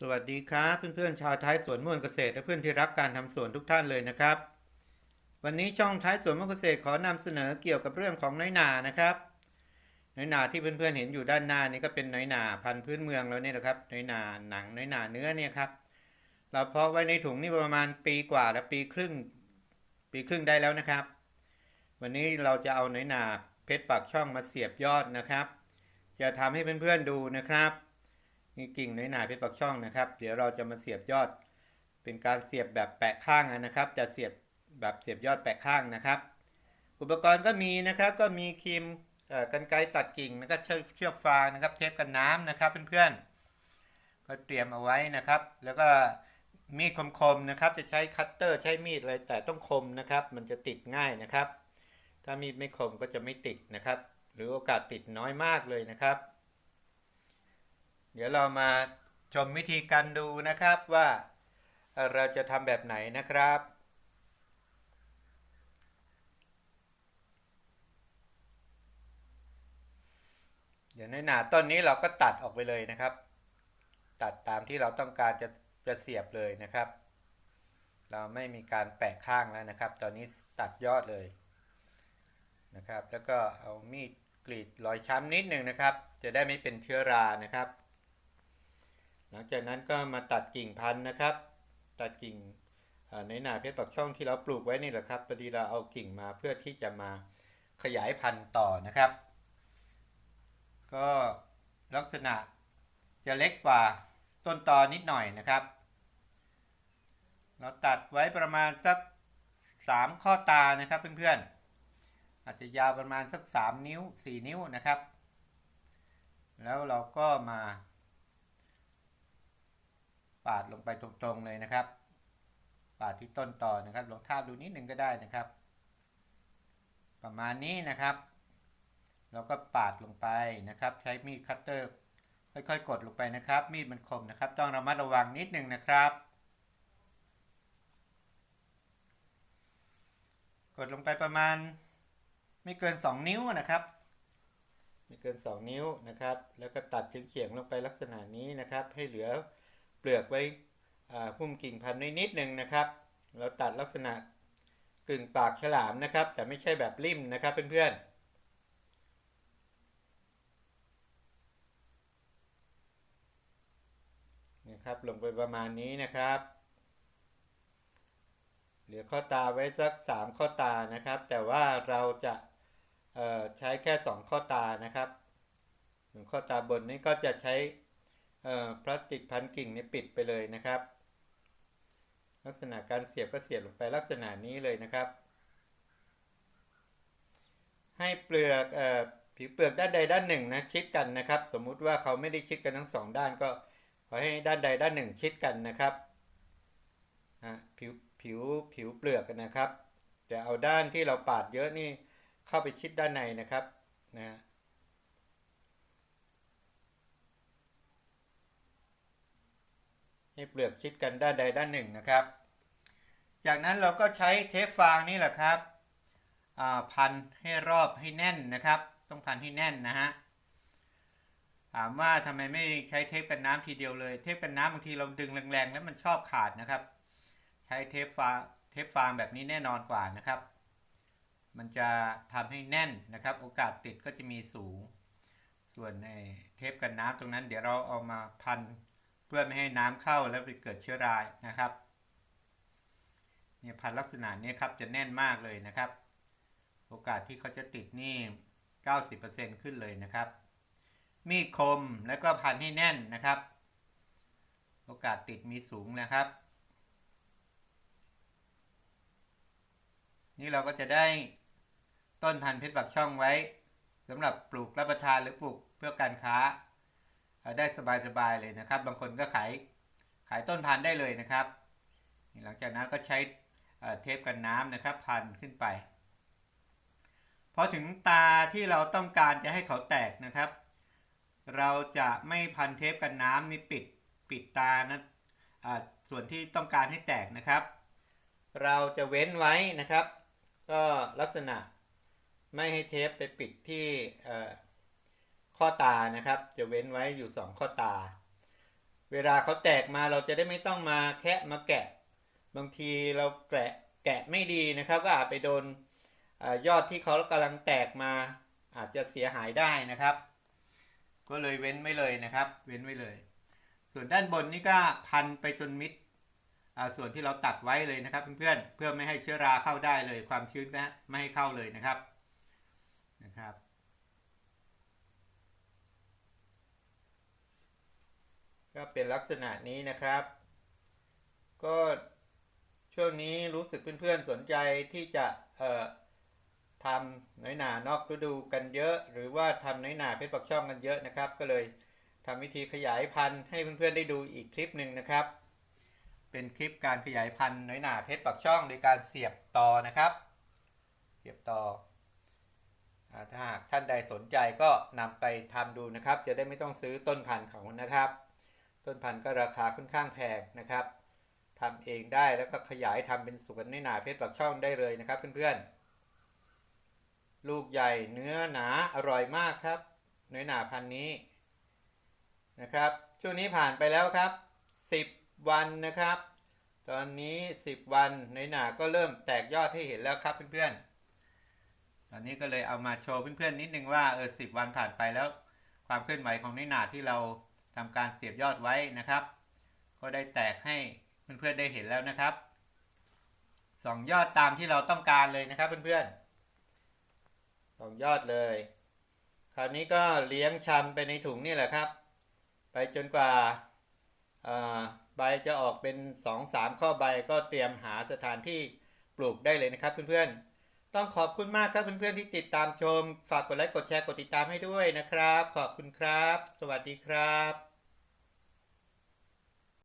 สวัสดีครับเพื่อนๆชาวท้ายสวนม่วนเกษตรและเพื่อนที่รักการทำสวนทุกท่านเลยนะครับ วันนี้ช่องท้ายสวนม่วนเกษตรขอนำเสนอเกี่ยวกับเรื่องของน้อยหนานะครับน้อยหนาที่เพื่อนๆเห็นอยู่ด้านหน้านี้ก็เป็นน้อยหนาพันธุ์พื้นเมืองแล้วเนี่ยนะครับน้อยหนาหนังน้อยหนาเนื้อเนี่ยครับเราเพาะไว้ในถุงนี่ประมาณปีกว่าและปีครึ่ง ปีครึ่งได้แล้วนะครับ วันนี้เราจะเอาน้อยหนาเพชรปากช่องมาเสียบยอดนะครับ จะทำให้เพื่อนๆดูนะครับ นี่กิ่งน้อยหนาเพชรปักช่องนะครับ เดี๋ยวเราจะมาเสียบยอด เป็นการเสียบแบบแปะข้างนะครับ จะเสียบแบบเสียบยอดแปะข้างนะครับ อุปกรณ์ก็มีนะครับ ก็มีครีมกันไกรตัดกิ่งแล้วก็เชือกฟางนะครับ เทปกันน้ำนะครับเพื่อนๆ ก็เตรียมเอาไว้นะครับ แล้วก็มีดคมๆนะครับ จะใช้คัตเตอร์ใช้มีดอะไรแต่ต้องคมนะครับ มันจะติดง่ายนะครับ ถ้ามีดไม่คมก็จะไม่ติดนะครับ หรือโอกาสติดน้อยมากเลยนะครับ เดี๋ยวเรามาชมวิธีการดูนะครับว่าเราจะทำแบบไหนนะครับ เดี๋ยวในหนาต้นนี้เราก็ตัดออกไปเลยนะครับ ตัดตามที่เราต้องการจะจะเสียบเลยนะครับ เราไม่มีการแปะข้างแล้วนะครับ ตอนนี้ตัดยอดเลยนะครับ แล้วก็เอามีดกรีดรอยช้ำนิดหนึ่งนะครับ จะได้ไม่เป็นเชื้อรานะครับ หลังจากนั้นก็มาตัดกิ่งพันธุ์นะครับ ตัดกิ่งในหนาเพชรปักช่องที่เราปลูกไว้นี่แหละครับพอดีเราเอากิ่งมาเพื่อที่จะมาขยายพันธุ์ต่อนะครับ ก็ลักษณะจะเล็กกว่าต้นตอนิดหน่อยนะครับ เราตัดไว้ประมาณสัก 3 ข้อตานะครับเพื่อนๆอาจจะยาวประมาณสัก 3 นิ้ว 4 นิ้วนะครับ แล้วเราก็มา ปาดลงไปตรงๆเลยนะครับ ปาดที่ต้นต่อนะครับลองทาบดูนิดหนึ่งก็ได้นะครับ ประมาณนี้นะครับเราก็ปาดลงไปนะครับ ใช้มีดคัตเตอร์ค่อยๆ กดลงไปนะครับ มีดมันคมนะครับ ต้องระมัดระวังนิดหนึ่งนะครับ กดลงไปประมาณไม่เกิน 2 นิ้วนะครับ ไม่เกิน 2 นิ้วนะครับ แล้วก็ตัดเฉียงๆลงไปลักษณะนี้นะครับ ให้เหลือ เปลือกไว้หุ้มกิ่งพันธุ์ไว้นิดหนึ่งนะครับ เราตัดลักษณะกึ่งปากฉลามนะครับ แต่ไม่ใช่แบบริมนะครับเพื่อนๆนี่ครับลงไปประมาณนี้นะครับ เหลือข้อตาไว้สัก 3 ข้อตานะครับ แต่ว่าเราจะใช้แค่ 2 ข้อตานะครับส่วนข้อตาบนนี้ก็จะใช้ พลาสติกพันกิ่งนี้ปิดไปเลยนะครับ ลักษณะการเสียบก็เสียบลงไปลักษณะนี้เลยนะครับ ให้เปลือกอผิวเปลือกด้านใดด้านหนึ่งนะชิดกันนะครับ สมมุติว่าเขาไม่ได้ชิดกันทั้งสองด้านก็ขอให้ด้านใดด้านหนึ่งชิดกันนะครับผิวผิวผิวเปลือกนะครับ แต่เอาด้านที่เราปาดเยอะนี่เข้าไปชิดด้านในนะครับนะ ให้เปลือกชิดกันด้านใดด้านหนึ่งนะครับ จากนั้นเราก็ใช้เทปฟางนี่แหละครับพันให้รอบให้แน่นนะครับ ต้องพันให้แน่นนะฮะถามว่าทำไมไม่ใช้เทปกันน้ำทีเดียวเลย เทปกันน้ำบางทีเราดึงแรงๆ แล้วมันชอบขาดนะครับ ใช้เทปฟางเทปฟางแบบนี้แน่นอนกว่านะครับ มันจะทำให้แน่นนะครับ โอกาสติดก็จะมีสูง ส่วนในเทปกันน้ำตรงนั้น เดี๋ยวเราเอามาพัน พื่อไม่ให้น้ำเข้าแล้วไปเกิดเชื้อรานะครับเนี่ยพันลักษณะนี้ครับจะแน่นมากเลยนะครับ โอกาสที่เขาจะติดนี่ 90%ขึ้นเลยนะครับ มีดคมแล้วก็พันให้แน่นนะครับ โอกาสติดมีสูงนะครับ นี่เราก็จะได้ต้นพันธุ์เพชรปักช่องไว้สำหรับปลูกรับประทานหรือปลูกเพื่อการค้า ได้สบายๆเลยนะครับ บางคนก็ขายขายต้นพันธุ์ได้เลยนะครับ หลังจากนั้นก็ใช้เทปกันน้ำนะครับพันขึ้นไป พอถึงตาที่เราต้องการจะให้เขาแตกนะครับ เราจะไม่พันเทปกันน้ำนี่ปิดปิดตานะส่วนที่ต้องการให้แตกนะครับ เราจะเว้นไว้นะครับ ก็ลักษณะไม่ให้เทปไปปิดที่ ข้อตานะครับ จะเว้นไว้อยู่ 2 ข้อตา เวลาเขาแตกมาเราจะได้ไม่ต้องมาแคะมาแกะ บางทีเราแกะแกะไม่ดีนะครับ ก็อาจไปโดนอยอดที่เขากำลังแตกมา อาจจะเสียหายได้นะครับ ก็เลยเว้นไว้เลยนะครับ เว้นไว้เลย ส่วนด้านบนนี่ก็พันไปจนมิดส่วนที่เราตัดไว้เลยนะครับเพื่อนๆเพื่อไม่ให้เชื้อราเข้าได้เลย ความชื้นก็ไม่ให้เข้าเลยนะครับนะครับ ก็เป็นลักษณะนี้นะครับ ก็ช่วงนี้รู้สึกเพื่อนๆสนใจที่จะทำน้อยหนานอกฤดูกันเยอะ หรือว่าทำน้อยหนาเพชรปักช่องกันเยอะนะครับ ก็เลยทำวิธีขยายพันธุ์ให้เพื่อนๆได้ดูอีกคลิปหนึ่งนะครับ เป็นคลิปการขยายพันธุ์น้อยหนาเพชรปักช่องโดยการเสียบต่อนะครับ เสียบต่ออถ้าหากท่านใดสนใจก็นำไปทำดูนะครับ จะได้ไม่ต้องซื้อต้นพันธุ์ของนะครับ ต้นพันธุ์ก็ราคาค่อนข้างแพงนะครับทำเองได้แล้วก็ขยายทำเป็นสวนในหนาเพชรปักช่องได้เลยนะครับเพื่อนๆ ลูกใหญ่เนื้อหนาอร่อยมากครับน้อยหนาพันธุ์นี้นะครับ ช่วงนี้ผ่านไปแล้วครับ 10 วันนะครับ ตอนนี้ 10 วันน้อยหนาก็เริ่มแตกยอดให้เห็นแล้วครับเพื่อนๆ ตอนนี้ก็เลยเอามาโชว์เพื่อนๆนิดนึงว่าเออสิวันผ่านไปแล้ว ความเคลื่อนไหวของน้อยหนาที่เรา ทำการเสียบยอดไว้นะครับ ก็ได้แตกให้เพื่อนๆได้เห็นแล้วนะครับสองยอดตามที่เราต้องการเลยนะครับเพื่อนๆสองยอดเลย คราวนี้ก็เลี้ยงชำไปในถุงนี่แหละครับ ไปจนกว่าใบจะออกเป็น2อสามข้อใบก็เตรียมหาสถานที่ปลูกได้เลยนะครับเพื่อนๆ ต้องขอบคุณมากครับเพื่อนๆที่ติดตามชม ฝากกดไลค์กดแชร์กดติดตามให้ด้วยนะครับ ขอบคุณครับ สวัสดีครับ